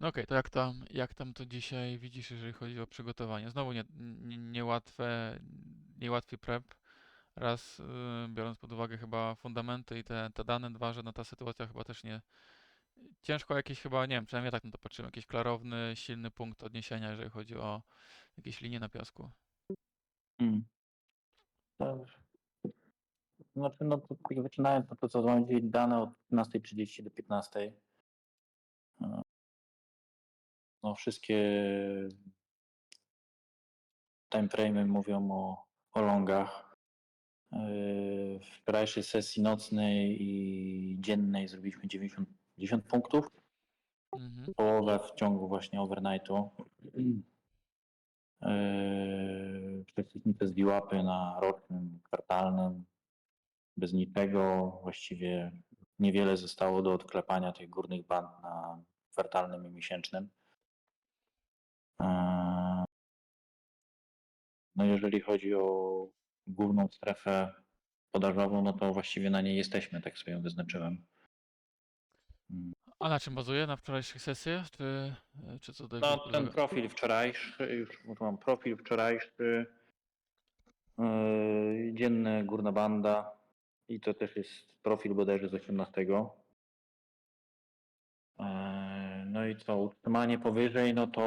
No okej, to jak tam, jak tam to dzisiaj widzisz, jeżeli chodzi o przygotowanie? Znowu nie, nie, niełatwe, niełatwy prep. Raz, y, biorąc pod uwagę chyba fundamenty i te, te dane, dwa, że no ta sytuacja chyba też nie... Ciężko jakieś chyba, nie wiem, przynajmniej tak na to patrzymy, jakiś klarowny, silny punkt odniesienia, jeżeli chodzi o jakieś linie na piasku. Mm. Znaczy, no to tak zaczynając, no to co mamy dzielić dane od 15.30 do 15.00. E, No wszystkie timeframe'y mówią o, o longach. E, W wczorajszej sesji nocnej i dziennej zrobiliśmy 90, 90 punktów. Mhm. Połowę w ciągu właśnie overnightu. Yy, Przeciwnicy z VWAPy na rocznym, kwartalnym, bez niczego. Właściwie niewiele zostało do odklepania tych górnych band na kwartalnym i miesięcznym. Yy, No jeżeli chodzi o główną strefę podażową, no to właściwie na niej jesteśmy, tak sobie ją wyznaczyłem. A na czym bazuje? Na wczorajszych sesjach? Czy, czy co tutaj No ten profil wczorajszy, już mam profil wczorajszy, yy, dzienny górna banda i to też jest profil bodajże z 18. Yy, i co, utrzymanie powyżej, no to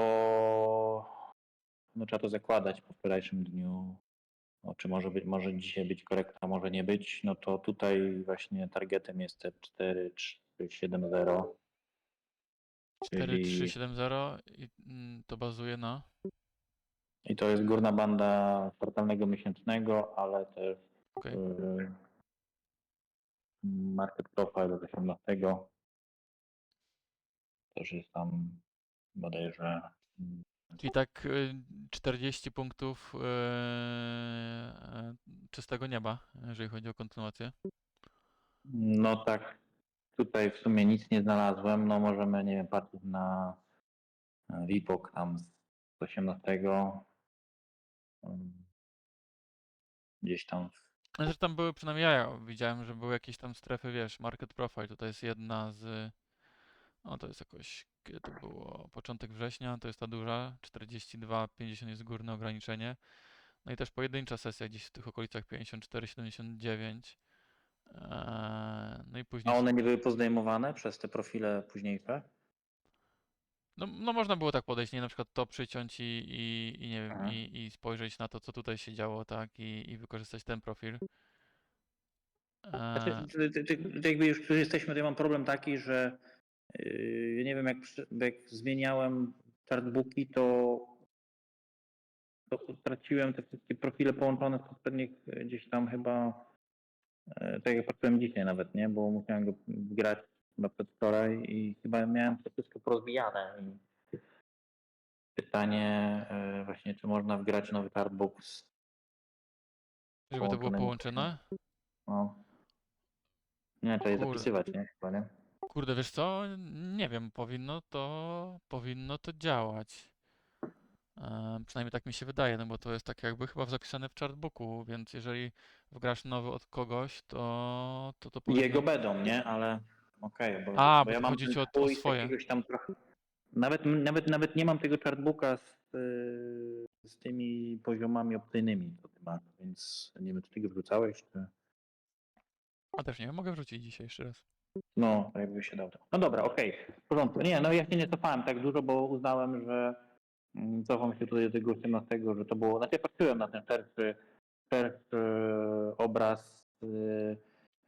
no trzeba to zakładać po wczorajszym dniu. No, czy może być, może dzisiaj być korekta, może nie być, no to tutaj właśnie targetem jest te 4, 3, 7, 0. 4, 3, 7, 0 i mm, to bazuje na... I to jest górna banda kwartalnego miesięcznego, ale też Okej. yy, market profile z 18. Też jest tam bodajże mm, Czyli tak y, 40 punktów y, e, czystego nieba, jeżeli chodzi o kontynuację. no tak tutaj w sumie nic nie znalazłem. No możemy, nie wiem, patrzeć na VPOK tam z 18. mm, Gdzieś tam Zresztą tam były, przynajmniej ja widziałem, że były jakieś tam strefy, wiesz, market profile. Tutaj jest jedna z... No to jest jakoś, kiedy to było? Początek września, to jest ta duża, 42, 50 jest górne ograniczenie. No i też pojedyncza sesja gdzieś w tych okolicach 54, 79. Eee, No i później... A one nie były pozdejmowane przez te profile późniejsze? No, no można było tak podejść, nie na przykład to przyciąć i, i, i nie wiem, Aha. i, i spojrzeć na to, co tutaj się działo, tak, i, i wykorzystać ten profil. Znaczy, ty- ty- ty- ty jakby już tu jesteśmy, to ja mam problem taki, że ja nie wiem, jak, jak zmieniałem chartbooki, to, to straciłem te wszystkie profile połączone z poprzednich yy, gdzieś tam chyba, yy, tak jak patrzyłem dzisiaj nawet, nie? Bo musiałem go grać chyba przedwczoraj i chyba miałem to wszystko porozbijane. I pytanie yy, właśnie, czy można wgrać nowy chartbook z żeby to było połączone. no. Nie, trzeba je zapisywać, nie? Chyba, nie? Kurde, wiesz co? Nie wiem, powinno to, powinno to działać. Eee, przynajmniej tak mi się wydaje, no bo to jest tak jakby chyba zapisane w chartbooku, więc jeżeli wgrasz nowy od kogoś, to to, to powinno... Jego będą, nie? Ale okej, bo, A, bo bo ja mam chodzi ten o- o swój swoje. jakiegoś tam trochę. Nawet, nawet, nawet nie mam tego chartbooka z, y, z tymi poziomami opcyjnymi, co ty masz, więc nie wiem, czy ty go wrzucałeś, czy... A też nie wiem, mogę wrzucić dzisiaj jeszcze raz. No, to jakby się dał. No dobra, okej, w porządku. Nie, no ja się nie cofałem tak dużo, bo uznałem, że mm, cofam się tutaj do tego 18, że to było, znaczy ja patrzyłem na ten szerszy, szerszy obraz y,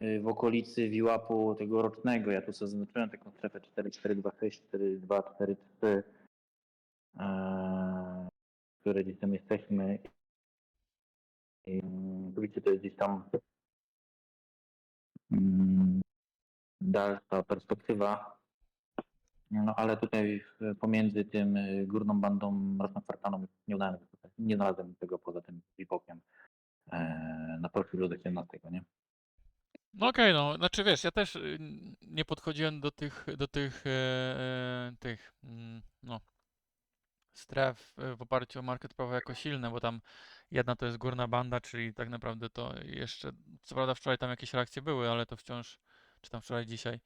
y, w okolicy VWAP-u tego rocznego. Ja tu sobie zaznaczyłem taką strefę 4426, 4243, e, w której gdzieś tam jesteśmy. I mm, widzicie, to jest gdzieś tam mm, dalsza perspektywa. No ale tutaj pomiędzy tym y, górną bandą roczną kwartalną nie się, nie znalazłem tego poza tym wipokiem e, na profilu do 17, nie? No okej, no, znaczy wiesz, ja też y, nie podchodziłem do tych, do tych, e, e, tych, mm, no, stref e, w oparciu o market prawo jako silne, bo tam jedna to jest górna banda, czyli tak naprawdę to jeszcze, co prawda wczoraj tam jakieś reakcje były, ale to wciąż, czy tam wczoraj, dzisiaj,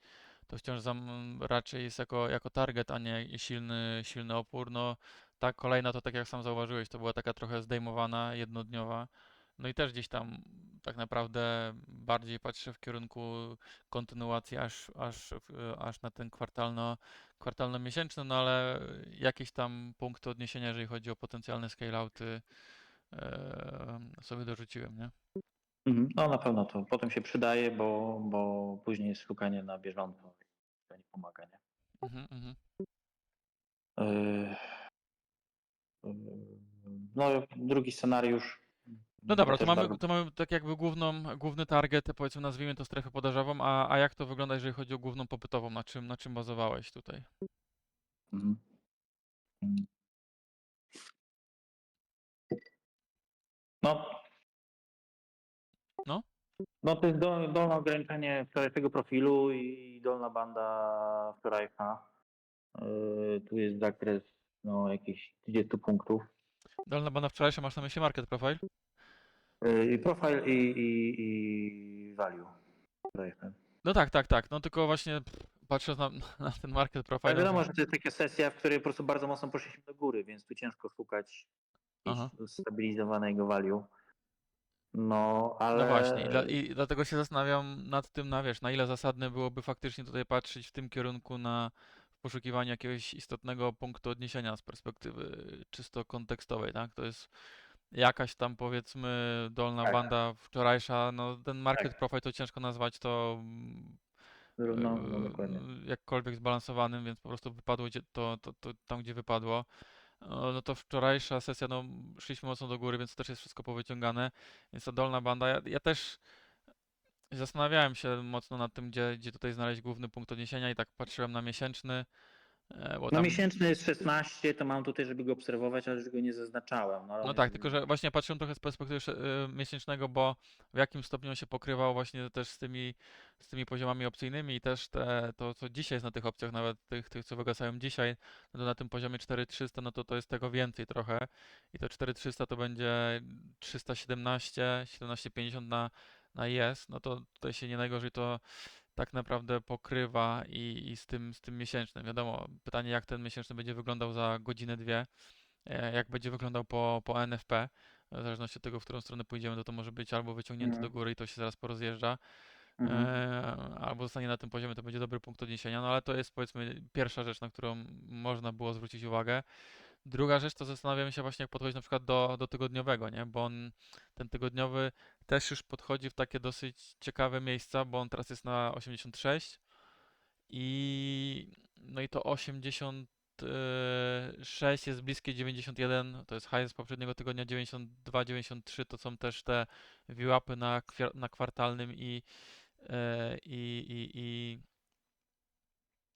to wciąż raczej jest jako, jako target, a nie silny, silny opór. No, ta kolejna to tak jak sam zauważyłeś, to była taka trochę zdejmowana, jednodniowa. No i też gdzieś tam tak naprawdę bardziej patrzę w kierunku kontynuacji aż, aż, aż na ten kwartalno, kwartalno-miesięczny, no ale jakieś tam punkty odniesienia, jeżeli chodzi o potencjalne scale-outy, e, sobie dorzuciłem, nie? Mhm. No na pewno to potem się przydaje, bo, bo później jest szukanie na bieżąco. To nie pomaga, nie? Mhm, mhm. Yy, yy, No drugi scenariusz. No dobra, to też mamy, bardzo- to mamy tak jakby główną, główny target, powiedzmy nazwijmy to strefę podażową, a, a jak to wygląda, jeżeli chodzi o główną popytową, na czym, na czym bazowałeś tutaj? Mhm. Mhm. No. No. No to jest do, dolne ograniczenie wczorajszego profilu i dolna banda wczorajsza. Yy, tu jest zakres no, jakichś 30 punktów. Dolna banda wczorajsza, masz na myśli market profile? Yy, profile i, i, i value. Wczorajsze. No tak, tak, tak, no tylko właśnie patrząc na, na ten market profile, Ale no wiadomo, to- że to jest taka sesja, w której po prostu bardzo mocno poszliśmy do góry, więc tu ciężko szukać Aha. stabilizowanego value. No, ale... No właśnie, i, dla, i dlatego się zastanawiam nad tym, na wiesz, na ile zasadne byłoby faktycznie tutaj patrzeć w tym kierunku na w poszukiwaniu jakiegoś istotnego punktu odniesienia z perspektywy czysto kontekstowej, tak? To jest jakaś tam powiedzmy dolna Tak. banda wczorajsza, no ten market Tak. profile to ciężko nazwać to mm, No, no, e, jakkolwiek zbalansowanym, więc po prostu wypadło gdzie, to, to, to tam, gdzie wypadło. No to wczorajsza sesja, no szliśmy mocno do góry, więc to też jest wszystko powyciągane. Więc ta dolna banda, ja, ja też zastanawiałem się mocno nad tym, gdzie, gdzie tutaj znaleźć główny punkt odniesienia i tak patrzyłem na miesięczny, e, bo No tam... miesięczny jest 16, to mam tutaj, żeby go obserwować, ale już go nie zaznaczałem. No, No tak, tylko że właśnie patrzyłem trochę z perspektywy y, miesięcznego, bo w jakim stopniu on się pokrywał właśnie też z tymi, z tymi poziomami opcyjnymi i też te, to, co dzisiaj jest na tych opcjach, nawet tych, tych co wygasają dzisiaj, no to na tym poziomie 4300, no to to jest tego więcej trochę i to 4300 to będzie 317, 1750 na, na jest, no to tutaj się nie najgorzej to tak naprawdę pokrywa i, i z tym, z tym miesięcznym. Wiadomo, pytanie jak ten miesięczny będzie wyglądał za godzinę, dwie, e, jak będzie wyglądał po, po NFP. W zależności od tego, w którą stronę pójdziemy, to to może być albo wyciągnięty do Mhm. góry i to się zaraz porozjeżdża, Mhm. e, albo zostanie na tym poziomie, to będzie dobry punkt odniesienia. No ale to jest powiedzmy pierwsza rzecz, na którą można było zwrócić uwagę. Druga rzecz to zastanawiam się właśnie, jak podchodzić na przykład do, do tygodniowego, nie? Bo on, ten tygodniowy też już podchodzi w takie dosyć ciekawe miejsca, bo on teraz jest na 86 i no i to 86 jest bliskie 91, to jest high z poprzedniego tygodnia 92, 93 to są też te VWAPy na, na kwartalnym i, e, i, i, i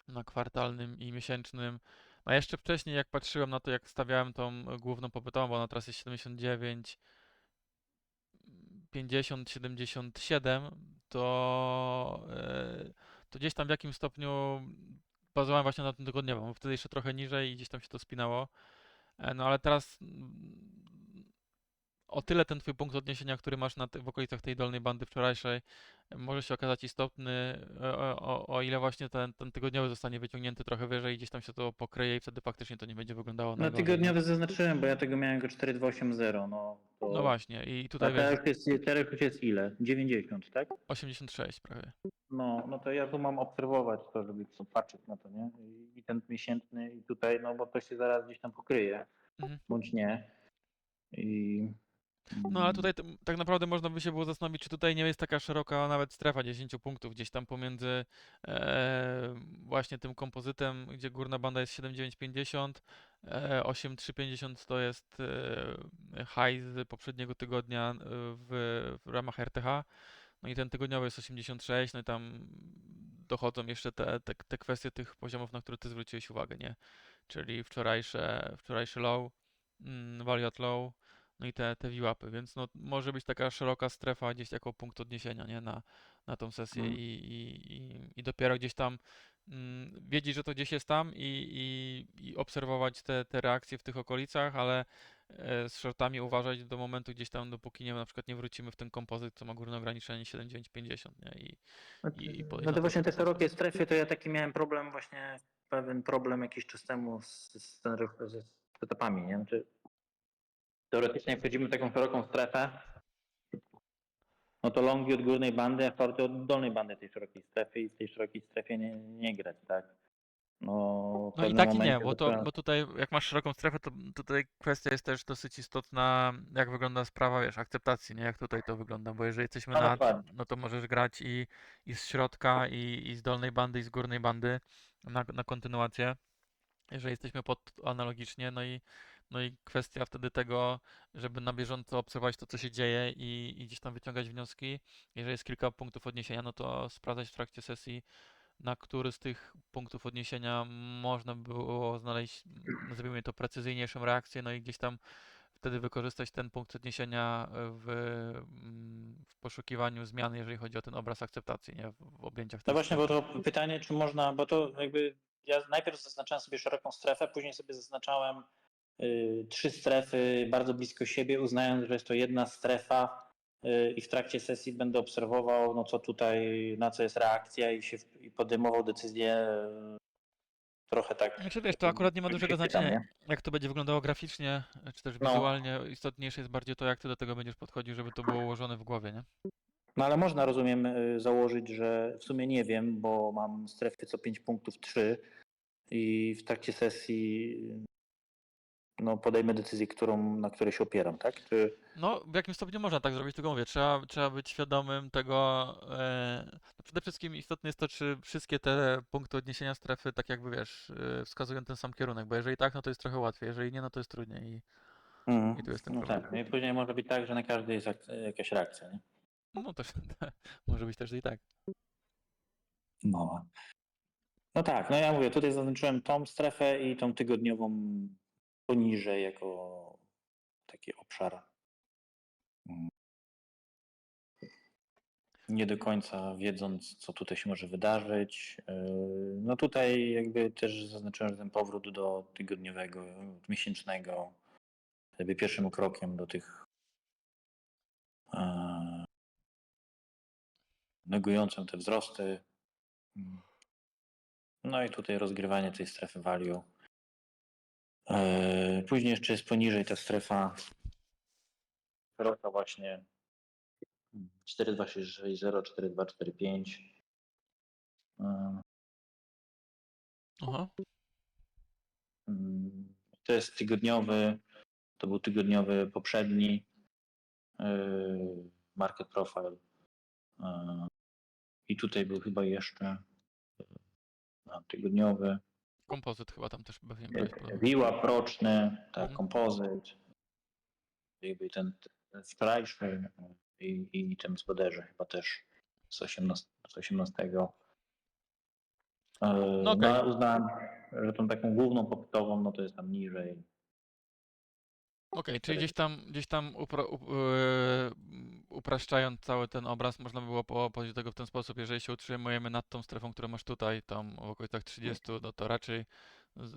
na kwartalnym i miesięcznym. A jeszcze wcześniej, jak patrzyłem na to, jak stawiałem tą główną popytową, bo ona teraz jest 79, 50, 77, to, e, to gdzieś tam w jakim stopniu bazowałem właśnie na tym tygodniowym, wtedy jeszcze trochę niżej i gdzieś tam się to spinało. E, No ale teraz o tyle ten twój punkt odniesienia, który masz na w okolicach tej dolnej bandy wczorajszej, może się okazać istotny, e, o, o, o ile właśnie ten, ten tygodniowy zostanie wyciągnięty trochę wyżej i gdzieś tam się to pokryje i wtedy faktycznie to nie będzie wyglądało No najgorzej. tygodniowy zaznaczyłem, bo ja tego miałem jako 4280, no to... No właśnie i A tutaj wiesz, teraz jest, teraz już jest ile? 90, tak? 86 prawie. No, no to ja tu mam obserwować to, żeby patrzeć na to, nie? I- I ten miesięczny i tutaj, no bo to się zaraz gdzieś tam pokryje, Mhm. bądź nie. I... No ale tutaj t- tak naprawdę można by się było zastanowić, czy tutaj nie jest taka szeroka nawet strefa 10 punktów gdzieś tam pomiędzy e, właśnie tym kompozytem, gdzie górna banda jest 7950, e, 8350 to jest e, high z poprzedniego tygodnia e, w, w ramach RTH, no i ten tygodniowy jest 86, no i tam dochodzą jeszcze te, te, te kwestie tych poziomów, na które ty zwróciłeś uwagę, nie? Czyli wczorajsze, wczorajszy low, mm, value at low, no i te, te VWAPy, więc no, może być taka szeroka strefa gdzieś jako punkt odniesienia, nie? Na, na tą sesję Mhm. i, i, i, i dopiero gdzieś tam mm, wiedzieć, że to gdzieś jest tam i, i, i obserwować te, te reakcje w tych okolicach, ale e, z shortami uważać do momentu gdzieś tam, dopóki nie, na przykład nie wrócimy w ten kompozyt, co ma górne ograniczenie 7,950, nie? I, I- i No to właśnie te szerokie strefy, to ja taki miałem problem właśnie, pewien problem jakiś czas temu z, z, z, z setupami, nie? Znaczy, teoretycznie jak wchodzimy w taką szeroką strefę, no to longi od górnej bandy, a shorty od dolnej bandy tej szerokiej strefy i w tej szerokiej strefie nie, nie grać, tak? No, No i tak i nie, bo, to, bo tutaj jak masz szeroką strefę, to tutaj kwestia jest też dosyć istotna, jak wygląda sprawa, wiesz, akceptacji, nie? Jak tutaj to wygląda, bo jeżeli jesteśmy No, nad, dokładnie. no to możesz grać i, i z środka, i, i z dolnej bandy, i z górnej bandy na, na kontynuację. Jeżeli jesteśmy pod analogicznie, no i, no i kwestia wtedy tego, żeby na bieżąco obserwować to, co się dzieje i, i gdzieś tam wyciągać wnioski. Jeżeli jest kilka punktów odniesienia, no to sprawdzać w trakcie sesji, na który z tych punktów odniesienia można było znaleźć, nazwijmy to, precyzyjniejszą reakcję, no i gdzieś tam wtedy wykorzystać ten punkt odniesienia w, w poszukiwaniu zmian, jeżeli chodzi o ten obraz akceptacji, nie? W, w objęciach No właśnie, bo to pytanie, czy można, bo to jakby ja najpierw zaznaczałem sobie szeroką strefę, później sobie zaznaczałem trzy strefy bardzo blisko siebie, uznając, że jest to jedna strefa y, i w trakcie sesji będę obserwował, no co tutaj, na co jest reakcja i się i podejmował decyzję y, trochę tak. Znaczy wiesz, to akurat nie ma dużego znaczenia, jak to będzie wyglądało graficznie, czy też No. wizualnie. Istotniejsze jest bardziej to, jak ty do tego będziesz podchodził, żeby to było ułożone w głowie, nie? No ale można, rozumiem, y, założyć, że w sumie nie wiem, bo mam strefy co 5 punktów 3 i w trakcie sesji no, podejmę decyzję, którą, na której się opieram, tak? Czy... No, w jakim stopniu można tak zrobić, tylko mówię, trzeba, trzeba być świadomym tego. E, no przede wszystkim istotne jest to, czy wszystkie te punkty odniesienia strefy, tak jakby wiesz, e, wskazują ten sam kierunek, bo jeżeli tak, no to jest trochę łatwiej, jeżeli nie, no to jest trudniej. I, Mhm. I tu jest ten no problem. tak, no i później może być tak, że na każdy jest ak- jakaś reakcja, nie? no też może być też i tak. No. no tak, no ja mówię, tutaj zaznaczyłem tą strefę i tą tygodniową poniżej jako taki obszar. Mm. Nie do końca wiedząc, co tutaj się może wydarzyć. Yy, No tutaj jakby też zaznaczyłem, że ten powrót do tygodniowego, miesięcznego, jakby pierwszym krokiem do tych e, negującym te wzrosty. Mm. No i tutaj rozgrywanie tej strefy value. E, Później jeszcze jest poniżej ta strefa szeroka właśnie 4260, 4245. E, Aha. mm, To jest tygodniowy, to był tygodniowy poprzedni e, market profile. I tutaj był chyba jeszcze e, tygodniowy. Kompozyt chyba tam też pewnie brałeś pod- VWAP roczny, tak, Mhm. kompozyt, jakby ten, ten wczorajszy i, i ten z Boderze chyba też z 18. Z 18. E, No okej. ale uznałem, że tą taką główną popytową, no to jest tam niżej. Okej, czyli gdzieś tam, gdzieś tam upro, up, e, upraszczając cały ten obraz, można by było po- powiedzieć tego w ten sposób, jeżeli się utrzymujemy nad tą strefą, którą masz tutaj, tam w okolicach 30, no to raczej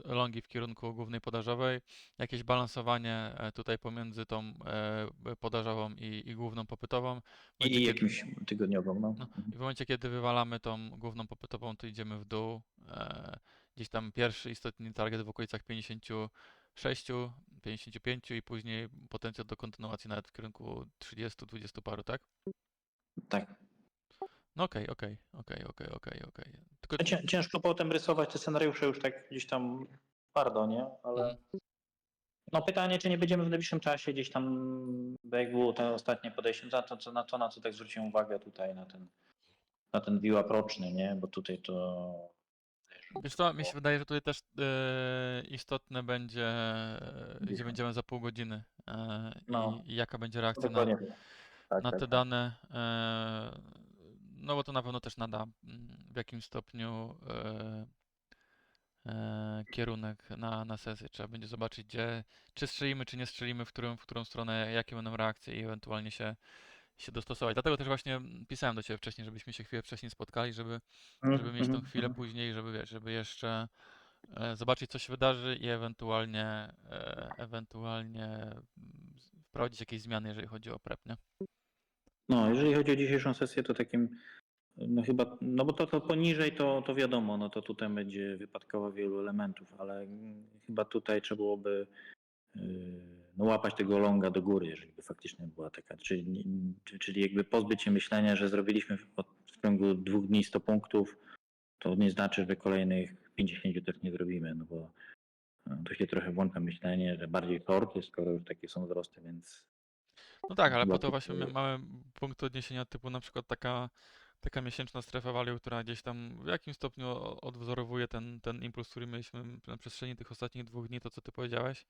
longi w kierunku głównej podażowej, jakieś balansowanie e, tutaj pomiędzy tą e, podażową i, i główną popytową. I, i jakimś tygodniową, no. no, Mhm. I w momencie, kiedy wywalamy tą główną popytową, to idziemy w dół. E, gdzieś tam pierwszy istotny target w okolicach 56, 55 i później potencjał do kontynuacji nawet w kierunku 30, 20 paru, tak? Tak. No okej, okej, okej, okej, okej, okej. Tylko Cię- Ciężko potem rysować te scenariusze już tak gdzieś tam twardo, nie? Ale Mhm. no pytanie, czy nie będziemy w najbliższym czasie gdzieś tam, bo jak było to ostatnie podejście, na to, co, na to, na co tak zwróciłem uwagę tutaj, na ten, na ten view roczny, nie? Bo tutaj to... Wiesz co, mi się wydaje, że tutaj też e, istotne będzie, e, gdzie będziemy za pół godziny e, No. i, i jaka będzie reakcja na, Dokładnie. Tak, na tak, te tak. dane, e, no bo to na pewno też nada mm, w jakim stopniu e, e, kierunek na, na sesję. Trzeba będzie zobaczyć, gdzie, czy strzelimy, czy nie strzelimy, w którą, w którą stronę, jakie będą reakcje i ewentualnie się, się dostosować. Dlatego też właśnie pisałem do Ciebie wcześniej, żebyśmy się chwilę wcześniej spotkali, żeby, żeby Mhm, mieć tą mhm, chwilę mhm. później, żeby wiesz, żeby jeszcze e, zobaczyć co się wydarzy i ewentualnie, e, ewentualnie mm, wprowadzić jakieś zmiany, jeżeli chodzi o prep, nie? No, jeżeli chodzi o dzisiejszą sesję, to takim, no chyba, no bo to, to poniżej to, to wiadomo, no to tutaj będzie wypadkowa wielu elementów, ale mm, chyba tutaj trzeba byłoby yy, no, łapać tego longa do góry, jeżeli by faktycznie była taka, czyli, czyli jakby pozbyć się myślenia, że zrobiliśmy w, ciągu dwóch dni 100 punktów, to nie znaczy, że kolejnych 50 też nie zrobimy, no bo no, to się trochę włącza myślenie, że bardziej shorty, skoro już takie są wzrosty, więc No tak, ale po to właśnie my mamy punkt odniesienia typu na przykład taka, taka miesięczna strefa value, która gdzieś tam w jakimś stopniu odwzorowuje ten, ten impuls, który mieliśmy na przestrzeni tych ostatnich dwóch dni, to co ty powiedziałeś.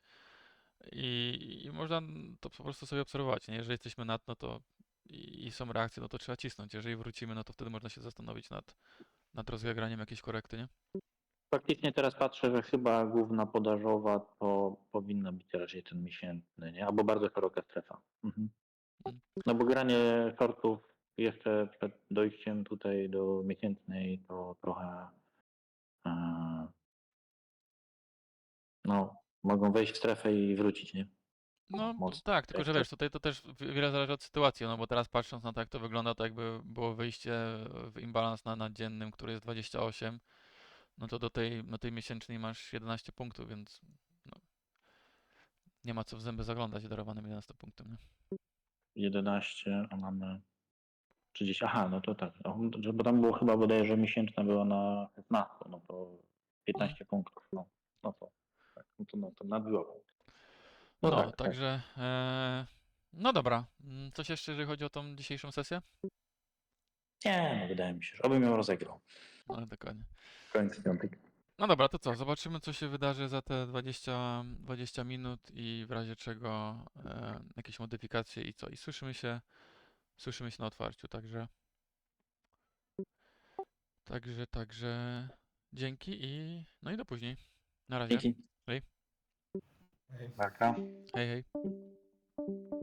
I, i można to po prostu sobie obserwować, nie? Jeżeli jesteśmy nad, no to i, i są reakcje, no to trzeba cisnąć. Jeżeli wrócimy, no to wtedy można się zastanowić nad, nad rozgraniem jakiejś korekty, nie? Faktycznie teraz patrzę, że chyba główna podażowa to powinna być raczej ten miesięczny, nie? Albo bardzo szeroka strefa. Mhm. Mhm. No bo granie shortów jeszcze przed dojściem tutaj do miesięcznej to trochę e, no, mogą wejść w strefę i wrócić, nie? No mocno. tak, tylko że wiesz, tutaj to też wi- wiele zależy od sytuacji, no bo teraz patrząc na to, jak to wygląda, to jakby było wyjście w imbalans na, na dziennym, który jest 28, no to do tej, do tej miesięcznej masz 11 punktów, więc no, nie ma co w zęby zaglądać darowanym 11 punktem, nie? 11, a mamy 30. Aha, no to tak. O, że- Bo tam było chyba bodajże miesięczna była na 15, no to 15 punktów. No, no to no to, no to nadbiło. No, tak, tak. także, e, no dobra, Mm, coś jeszcze, jeżeli chodzi o tą dzisiejszą sesję? Nie, no wydaje mi się, że oby ją rozegrał. No dokładnie. Koniec piątek. No dobra, to co? Zobaczymy, co się wydarzy za te 20, 20 minut i w razie czego e, jakieś modyfikacje i co. I słyszymy się, słyszymy się na otwarciu, także. Także, także. Dzięki i no i do później. Na razie. Dzięki. Hey. Welcome. Hey, hey.